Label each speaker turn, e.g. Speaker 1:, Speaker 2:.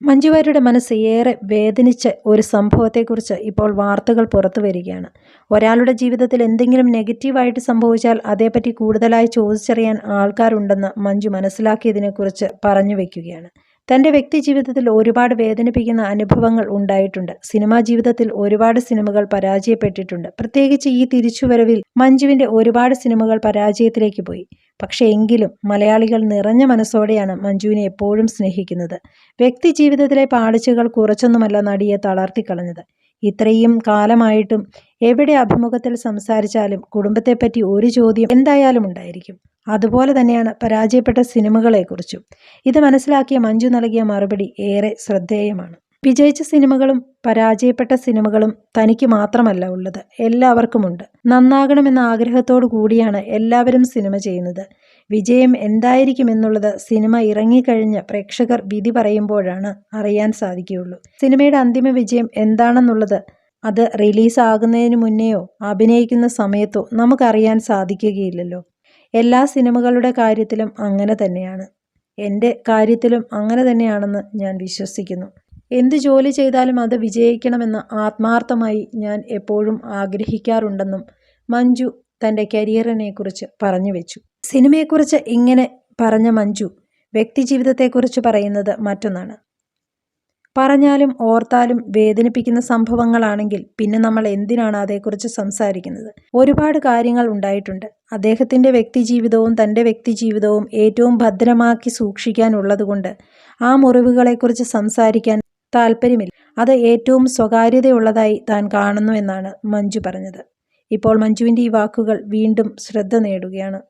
Speaker 1: മഞ്ജുവാര്യരുടെ മനസ്സ് ഏറെ വേദനിച്ച ഒരു സംഭവത്തെക്കുറിച്ച് ഇപ്പോൾ വാർത്തകൾ പുറത്തു വരികയാണ്. ഒരാളുടെ ജീവിതത്തിൽ എന്തെങ്കിലും നെഗറ്റീവായിട്ട് സംഭവിച്ചാൽ അതേപ്പറ്റി കൂടുതലായി ചോദിച്ചറിയാൻ ആൾക്കാരുണ്ടെന്ന് മഞ്ജു മനസ്സിലാക്കിയതിനെക്കുറിച്ച് പറഞ്ഞു വയ്ക്കുകയാണ് തന്റെ വ്യക്തി ജീവിതത്തിൽ ഒരുപാട് വേദനിപ്പിക്കുന്ന അനുഭവങ്ങൾ ഉണ്ടായിട്ടുണ്ട്. സിനിമാ ജീവിതത്തിൽ ഒരുപാട് സിനിമകൾ പരാജയപ്പെട്ടിട്ടുണ്ട്. പ്രത്യേകിച്ച് ഈ തിരിച്ചുവരവിൽ മഞ്ജുവിന്റെ ഒരുപാട് സിനിമകൾ പരാജയത്തിലേക്ക് പോയി. പക്ഷേ എങ്കിലും മലയാളികൾ നിറഞ്ഞ മനസ്സോടെയാണ് മഞ്ജുവിനെ എപ്പോഴും സ്നേഹിക്കുന്നത്. വ്യക്തി ജീവിതത്തിലെ പാളിച്ചകൾ കുറച്ചൊന്നുമല്ല നടിയെ തളർത്തിക്കളഞ്ഞത് ഇത്രയും കാലമായിട്ടും എവിടെ അഭിമുഖത്തിൽ സംസാരിച്ചാലും കുടുംബത്തെപ്പറ്റി ഒരു ചോദ്യം എന്തായാലും ഉണ്ടായിരിക്കും. അതുപോലെ തന്നെയാണ് പരാജയപ്പെട്ട സിനിമകളെക്കുറിച്ചും. ഇത് മനസ്സിലാക്കിയ മഞ്ജു നൽകിയ മറുപടി ഏറെ ശ്രദ്ധേയമാണ്. വിജയിച്ച സിനിമകളും പരാജയപ്പെട്ട സിനിമകളും തനിക്ക് മാത്രമല്ല ഉള്ളത്. എല്ലാവർക്കുമുണ്ട്. നന്നാകണമെന്ന ആഗ്രഹത്തോടു കൂടിയാണ് എല്ലാവരും സിനിമ ചെയ്യുന്നത്. വിജയം എന്തായിരിക്കുമെന്നുള്ളത് സിനിമ ഇറങ്ങിക്കഴിഞ്ഞ പ്രേക്ഷകർ വിധി പറയുമ്പോഴാണ് അറിയാൻ സാധിക്കുകയുള്ളൂ. സിനിമയുടെ അന്തിമ വിജയം എന്താണെന്നുള്ളത് അത് റിലീസാകുന്നതിന് മുന്നെയോ അഭിനയിക്കുന്ന സമയത്തോ നമുക്കറിയാൻ സാധിക്കുകയില്ലല്ലോ. എല്ലാ സിനിമകളുടെ കാര്യത്തിലും അങ്ങനെ തന്നെയാണ്. എന്റെ കാര്യത്തിലും അങ്ങനെ തന്നെയാണെന്ന് ഞാൻ വിശ്വസിക്കുന്നു. എന്ത് ജോലി ചെയ്താലും അത് വിജയിക്കണമെന്ന് ആത്മാർത്ഥമായി ഞാൻ എപ്പോഴും ആഗ്രഹിക്കാറുണ്ടെന്നും മഞ്ജു തന്റെ കരിയറിനെക്കുറിച്ച് പറഞ്ഞു വെച്ചു. സിനിമയെക്കുറിച്ച് ഇങ്ങനെ പറഞ്ഞ മഞ്ജു വ്യക്തിജീവിതത്തെക്കുറിച്ച് പറയുന്നത് മറ്റൊന്നാണ്. പറഞ്ഞാലും ഓർത്താലും വേദനിപ്പിക്കുന്ന സംഭവങ്ങളാണെങ്കിൽ പിന്നെ നമ്മൾ എന്തിനാണ് അതേക്കുറിച്ച് സംസാരിക്കുന്നത്? ഒരുപാട് കാര്യങ്ങൾ ഉണ്ടായിട്ടുണ്ട്. അദ്ദേഹത്തിന്റെ വ്യക്തിജീവിതവും തന്റെ വ്യക്തിജീവിതവും ഏറ്റവും ഭദ്രമാക്കി സൂക്ഷിക്കാനുള്ളതുകൊണ്ട് ആ മുറിവുകളെക്കുറിച്ച് സംസാരിക്കാൻ താല്പര്യമില്ല. അത് ഏറ്റവും സ്വകാര്യതയുള്ളതായി താൻ കാണുന്നു എന്നാണ് മഞ്ജു പറഞ്ഞത്. ഇപ്പോൾ മഞ്ജുവിന്റെ ഈ വാക്കുകൾ വീണ്ടും ശ്രദ്ധ നേടുകയാണ്.